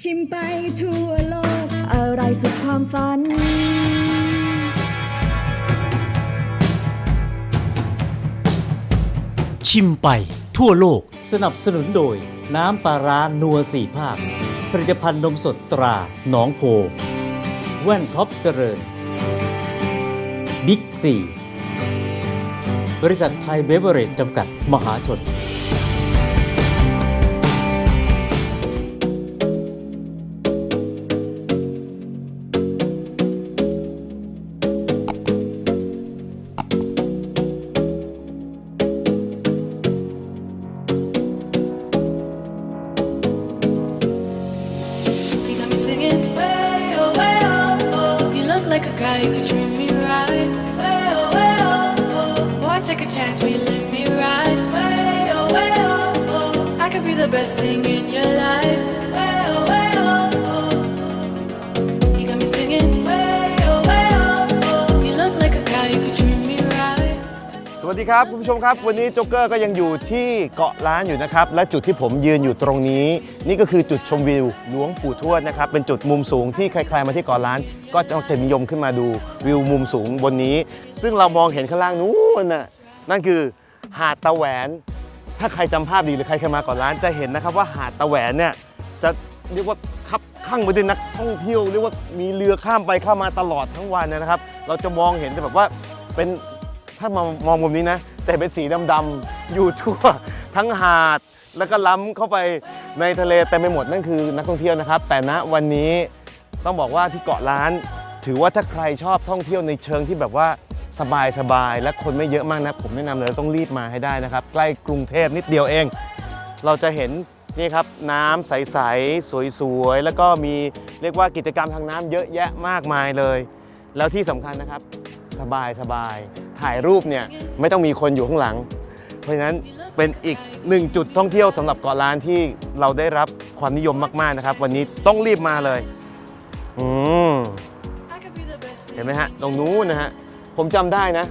ชิมไปทั่วโลก อะไรสุดความฝัน ชิมไปทั่วโลก สนับสนุนโดย น้ำปลาร้านัวสี่ภาค ผลิตภัณฑ์นมสดตราหนองโพ แว่นท็อปเจริญ บิ๊กซี บริษัทไทยเบเวอเรจจำกัดมหาชน like a guy who could treat me right. Way oh way oh oh. Boy, take a chance, will you let me ride? Way oh way oh oh. I could be the best thing in your life. วัสดีครับ คุณผู้ชมครับ วันนี้โจ๊กเกอร์ก็ยังอยู่ที่เกาะล้านอยู่นะครับ และจุดที่ผมยืนอยู่ตรงนี้ นี่ก็คือจุดชมวิวหลวงปู่ทวดนะครับ เป็นจุดมุมสูงที่ใครๆมาที่เกาะล้าน ก็จะนิยมขึ้นมาดูวิวมุมสูงบนนี้ ซึ่งเรามองเห็นข้างล่างนู้นน่ะนั่นคือหาดตะแหวน ถ้าใครจำภาพดีหรือใครเคยมาเกาะล้านจะเห็นนะครับว่าหาดตะแหวนเนี่ยจะเรียกว่าคับข้างไปด้วยนักท่องเที่ยวเรียกว่ามีเรือข้ามไปข้ามมาตลอดทั้งวันนะครับ เราจะมองเห็นแต่แบบว่าเป็น ถ้ามองมองมุมนี้นะ แต่เป็นสีดำๆอยู่ทั่วทั้งหาดแล้วก็ล้ำเข้าไปในทะเลเต็มไปหมดนั่นคือนักท่องเที่ยวนะครับ แต่ณวันนี้ต้องบอกว่าที่เกาะล้าน ถือว่าถ้าใครชอบท่องเที่ยวในเชิงที่แบบว่าสบายสบายๆและคนไม่เยอะมากนะผมแนะนำเลยต้องรีบมาให้ได้นะครับ ใกล้กรุงเทพนิดเดียวเอง เราจะเห็นนี่ครับน้ำใสๆสวยๆ แล้วก็มีเรียกว่ากิจกรรมทางน้ำเยอะแยะมากมายเลย แล้วที่สำคัญนะครับ สบายสบาย ถ่ายรูปเนี่ยไม่ต้องมีคนอยู่ข้างหลัง เพราะฉะนั้นเป็นอีกหนึ่งจุดท่องเที่ยวสำหรับเกาะล้านที่เราได้รับความนิยมมากๆนะครับ วันนี้ต้องรีบมาเลยอืมเห็นไหมฮะตรงนู้นนะฮะผมจำได้นะ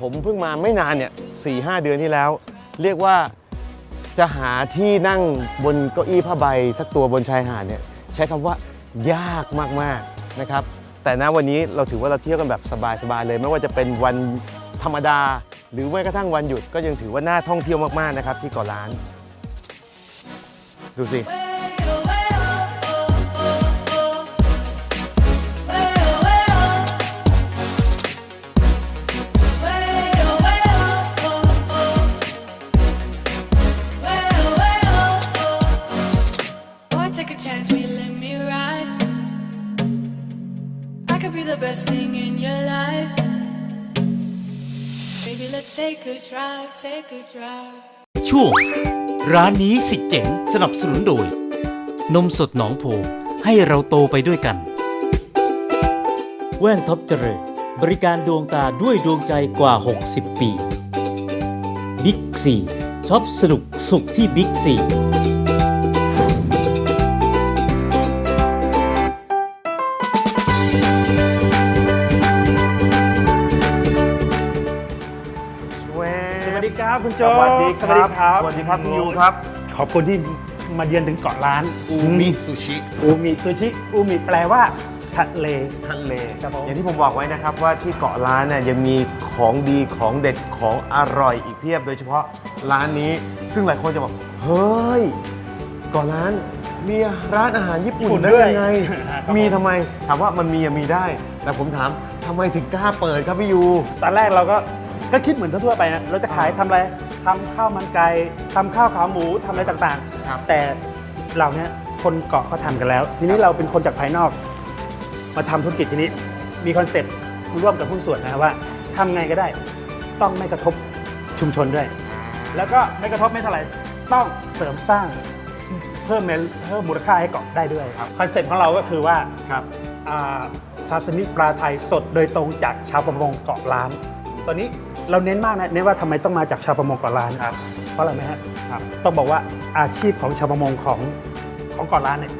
ผมเพิ่งมาไม่นานเนี่ยสี่ห้าเดือนที่แล้ว เรียกว่าจะหาที่นั่งบนเก้าอี้ผ้าใบ สักตัวบนชายหาดเนี่ยใช้คำว่ายากมากๆนะครับ แต่ณวันนี้เราถือว่าเราเที่ยวกันแบบสบายๆเลย ไม่ว่าจะเป็นวัน ธรรมดา หรือแม้กระทั่งวันหยุดก็ยังถือว่าน่าท่องเที่ยวมากๆนะครับที่เกาะล้าน ดูสิ take a drive, take a drive. ช่วง ร้านนี้สิเจ๋งสนับสนุนโดย นมสดหนองโพให้เราโตไปด้วยกัน แว่นท็อปเจริญบริการดวงตาด้วยดวงใจกว่า 60 ปี บิ๊กซีช็อปสนุกสุขที่บิ๊กซี ครับคุณสโจ๊กวัสดีครับ สวัสดีครับสวัสดีครับพี่ยูครับ ขอบคุณที่มาเยือนถึงเกาะล้าน อูมิซูชิ อูมิซูชิ อูมิแปลว่าทะเล ทะเล ครับผม อย่างที่ผมบอกไว้นะครับว่าที่เกาะล้านเนี่ยยังมีของดีของเด็ดของอร่อยอีกเพียบ โดยเฉพาะร้านนี้ ซึ่งหลายคนจะบอก เฮ้ยเกาะล้านมีร้านอาหารญี่ปุ่นได้ยังไง มีทำไม ถามว่ามันมีอะมีได้ แต่ผมถามทำไมถึงกล้าเปิดครับพี่ยู ตอนแรกเราก็ ก็คิดเหมือนทั่วๆไปนะเราจะขายทำอะไรทำข้าวมันไก่ทำข้าวขาหมูทำอะไรต่างครับ ๆ แต่เราเนี่ยคนเกาะเขาทำกันแล้ว ทีนี้เราเป็นคนจากภายนอก มาทำธุรกิจทีนี้มีคอนเซ็ปต์ร่วมกับหุ้นส่วนนะว่าทำไงก็ได้ ต้องไม่กระทบชุมชนด้วย แล้วก็ไม่กระทบไม่เท่าไหร่ต้องเสริมสร้างเพิ่มในเพิ่มมูลค่าให้เกาะได้ด้วยคอนเซ็ปต์ของเราก็คือว่า ครับอ่าซาซิมิปลาไทยสดโดยตรงจากชาวประมงเกาะล้าน ตอนนี้ เราเน้นมากนะเน้นว่าทำไมต้องมาจากชาวประมงเกาะล้านครับ เพราะอะไรไหมฮะครับต้องบอกว่าอาชีพของชาวประมงของของเกาะล้านเนี่ย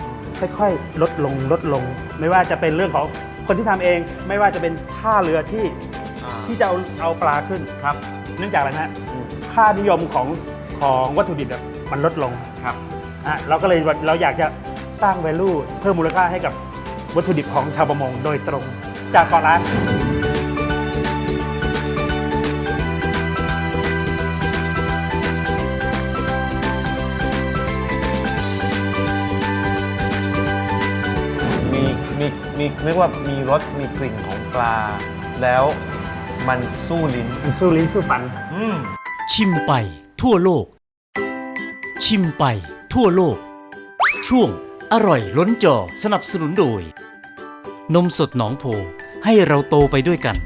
ค่อยๆ ลดลงลดลง ไม่ว่าจะเป็นเรื่องของคนที่ทำเอง ไม่ว่าจะเป็นท่าเรือที่ที่จะเอาเอาปลาขึ้น ครับเนื่องจากอะไรนะค่านิยมของของวัตถุดิบอะมันลดลง ครับ อะเราก็เลยเราอยากจะสร้าง value เพิ่มมูลค่าให้กับวัตถุดิบของชาวประมงโดยตรงจากเกาะล้าน มีเรียกว่ามีรสมีกลิ่นของปลา แล้วมันสู้ลิ้นมันสู้ลิ้นสู้ฟัน อืมชิมไปทั่วโลก ชิมไปทั่วโลก ช่วงอร่อยล้นจอสนับสนุนโดย นมสดหนองโพให้เราโตไปด้วยกัน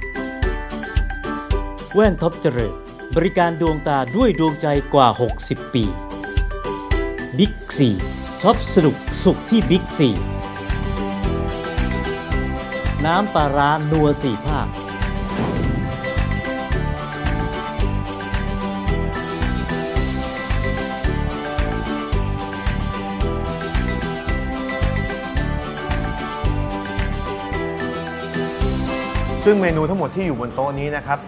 แว่นท็อปเจริญบริการดวงตาด้วยดวงใจกว่า 60 ปี บิ๊กซีช็อปสนุกสุขที่บิ๊กซี น้ำปลาร้านัวสี่ภาค ซึ่งเมนูทั้งหมดที่อยู่บนโต๊ะนี้นะครับ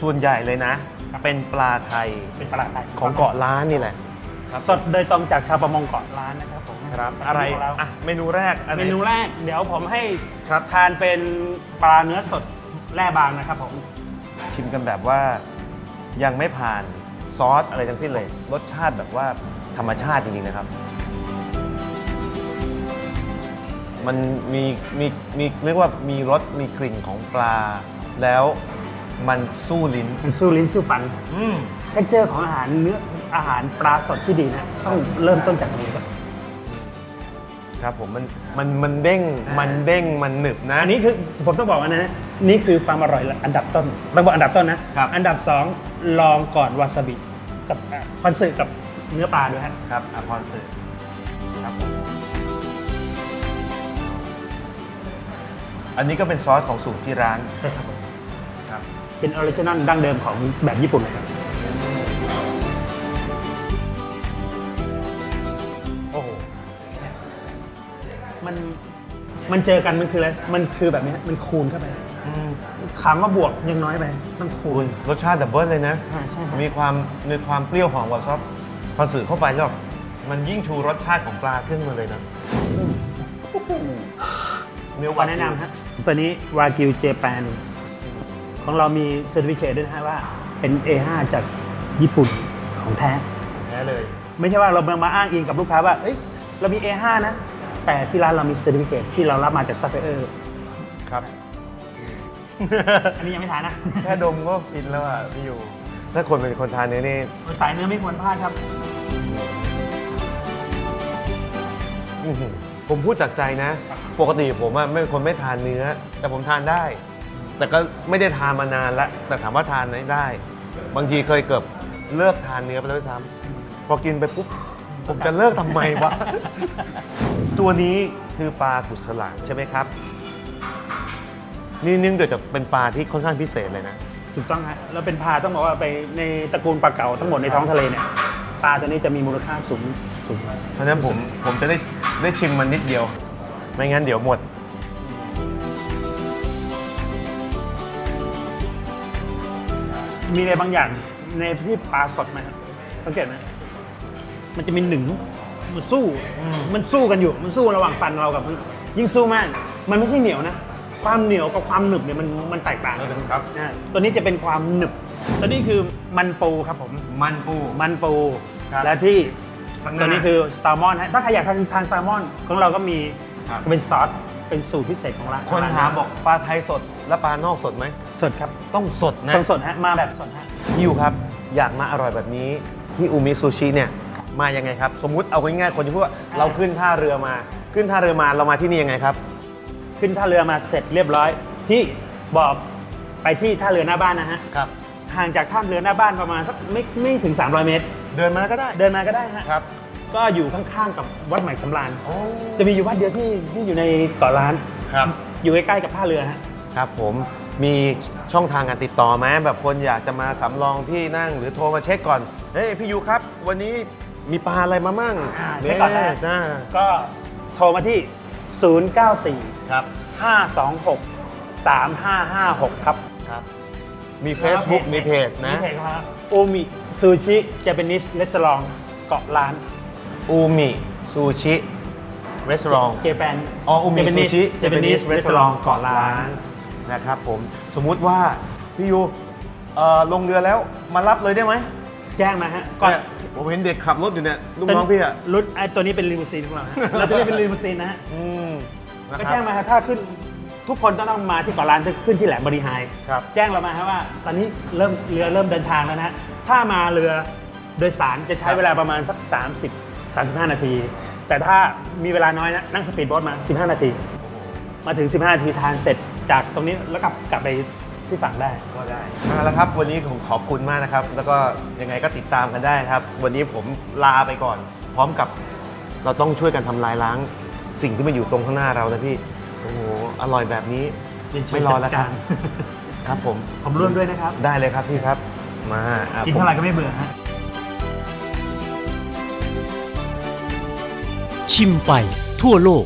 ส่วนใหญ่เลยนะ เป็นปลาไทยเป็นตลาดไทยของเกาะล้านนี่แหละ สดโดยตรงจากชาวประมงเกาะล้านนะครับผมครับอะไรของเราอะเมนูแรกอันไหเมนูแรกเดี๋ยวผมให้ครับทานเป็นปลาเนื้อสดแร่บางนะครับผมชิมกันแบบว่ายังไม่ผ่านซอสอะไรทั้งสิ้นเลย รสชาติแบบว่าธรรมชาติจริงๆนะครับ มันมีมีมีเรียกว่ามีรสมีกลิ่นของปลา แล้วมันสู้ลิ้นมันสู้ลิ้นสู้ฟัน อืม เท็กเจอร์ของอาหารเนื้ออาหารปลาสดที่ดีนะต้องเริ่มต้นจากตรงนี้ก่อนครับผมมันมันมันเด้งมันเด้งมันหนึบนะ อันนี้คือผมต้องบอกว่านะนี่คือความอร่อยอันดับต้นต้องบอกอันดับต้นนะ ครับ อันดับสองลองก่อนวาซาบิกับอะคอนเสิร์ตกับเนื้อปลาด้วยฮะครับอภรสื่อครับผมอันนี้ก็เป็นซอสของสูตรที่ร้านใช่ครับผมครับเป็นออริจินอลดั้งเดิมของแบบญี่ปุ่นเลยครับ มันมันเจอกันมันคืออะไร มันคือแบบนี้มันคูณเข้าไปถามว่าบวกยังน้อยไปต้องคูคุณณรสชาติดับเบิลเลยนะอ่าใช่ครับ มีความมีความเปรี้ยวหอมกว่าซอสพอสื่อเข้าไปแล้วมันยิ่งชูรสชาติของปลาขึ้นมาเลยนะเนื้อขอแนะนำฮะตัวนี้วากิวเจแปนของเรามีเซอร์ติฟิเคตด้วยนะฮะว่าเป็น A5 จากญี่ปุ่นของแท้ แท้เลย ไม่ใช่ว่าเรามาอ้างอิงกับลูกค้าว่าเอ้ยเรามี A5 นะ แต่ที่ร้านเรามีเซอร์ติฟิเคตที่เรารับมาจากซัพพลายเออร์ครับ อันนี้ยังไม่ทานนะแค่ดมก็ฟินแล้วอะพี่อยู่ ถ้าคนเป็นคนทานเนื้อนี่สายเนื้อไม่ควรพลาดครับ อื้อหือผมพูดจากใจนะ ปกติผมอะไม่เป็นคนไม่ทานเนื้อ แต่ผมทานได้ แต่ก็ไม่ได้ทานมานานแล้วแต่ถามว่าทานไหมได้ บางทีเคยเกือบเลิกทานเนื้อไปแล้วด้วยซ้ำพอกินไปปุ๊บผมจะเลิกทำไมวะ ตัวนี้คือปลากุศลาใช่ไหมครับ นี่เนื่องจากเป็นปลาที่ค่อนข้างพิเศษเลยนะ ถูกต้องฮะแล้วเป็นปลาต้องบอกว่าไปในตระกูลปลาเก๋าทั้งหมดในท้องทะเลเนี่ยปลาตัวนี้จะมีมูลค่าสูงสูงเพราะฉะนั้นผมผมจะได้ได้ชิมมันนิดเดียว ไม่งั้นเดี๋ยวหมด มีอะไรบางอย่างในที่ปลาสดไหมครับสังเกตไหมมันจะมีหนึ่ง มันสู้ มันสู้กันอยู่ มันสู้ระหว่างฟันเรากับยิ่งสู้มาก มันไม่ใช่เหนียวนะ ความเหนียวกับความหนึบเนี่ยมันมันแตกต่างกันครับอ่าตัวนี้จะเป็นความหนึบ ตัวนี้คือมันปูครับผม มันปู มันปู ครับและที่ข้างหน้าตัวนี้คือแซลมอนฮะ ถ้าใครอยากทานทานแซลมอนของเราก็มีครับ เป็นซอส เป็นสูตรพิเศษของร้านคนถามบอกปลาไทยสดและปลานอกสดไหม สดครับต้องสดนะ ต้องสดฮะ มาแบบสดฮะ พี่ยูครับ อยากมาอร่อยแบบนี้ที่อูมิซูชิเนี่ย มายังไงครับ สมมุติเอาง่ายๆคนจะพูดว่าเราขึ้นท่าเรือมา ขึ้นท่าเรือมาเรามาที่นี่ยังไงครับ ขึ้นท่าเรือมาเสร็จเรียบร้อย ที่บอกไปที่ท่าเรือหน้าบ้านนะฮะครับ ห่างจากท่าเรือหน้าบ้านประมาณสักไม่ไม่ถึง 300 เมตร เดินมาก็ได้เดินมาก็ได้ฮะครับก็อยู่ข้างๆกับวัดใหม่สำราญโอ้จะมีอยู่วัดเดียวที่ที่อยู่ในเกาะล้านครับ อยู่ใกล้ๆกับท่าเรือฮะ ครับผมมีช่องทางการติดต่อไหมแบบคนอยากจะมาสำรองที่นั่งหรือโทรมาเช็คก่อน เฮ้ยพี่ยูครับ วันนี้ มีปลาอะไรมามั่งอ่าเช็คก่อนนะเยก็โทรมาที่ 094 ครับ 526 3556 ครับครับ มี Facebook มีเพจนะ มีเพจครับโอมิซูชิเจแปนิสเลสลองเกาะล้านอูมิซูชิเ Restaurant เจแปนอ๋ออุมิซูชิเจแปนิสรีสอร์ทเกาะล้านนะครับผม สมมุติว่า พี่ยูเอ่อลงเรือแล้วมารับเลยได้ไหม แจ้งมาฮะก่อนเนี่ย ผมเห็นเด็กขับรถอยู่เนี่ยลูกน้องพี่อะรุ่นไอ้ตัวนี้เป็นลิมูซีนของเราฮะเราจะเรียกเป็นลิมูซีนนะฮะอืมนะก็ครัแจ้บงมาครับถ้าขึ้นทุกคนต้องต้องมาที่เกาะล้านจะขึ้นที่แหลมบริหายครับ แจ้งเรามาครับว่า ตอนนี้เริ่มเรือเริ่มเดินทางแล้วนะฮะถ้ามาเรือโดยสารจะใช้ครับเวลาประมาณสัก 30 35 นาที แต่ถ้ามีเวลาน้อยนะนั่งสปีดโบ๊ทมา 15 นาที มาถึง 15 นาทีทานเสร็จจากตรงนี้แล้วกลับกลับไป ที่ฝั่งได้ ก็ได้เอาละครับ วันนี้ผมขอบคุณมากนะครับ แล้วก็ยังไงก็ติดตามกันได้ครับ วันนี้ผมลาไปก่อน พร้อมกับเราต้องช่วยกันทำลายล้าง สิ่งที่มันอยู่ตรงข้างหน้าเรานะพี่ โอ้โห อร่อยแบบนี้ไม่รอแล้วครับครับผมผมร่วมด้วยนะครับ ได้เลยครับพี่ครับ มาอะกินผมเท่าไหร่ก็ไม่เบื่อฮะ ชิมไปทั่วโลก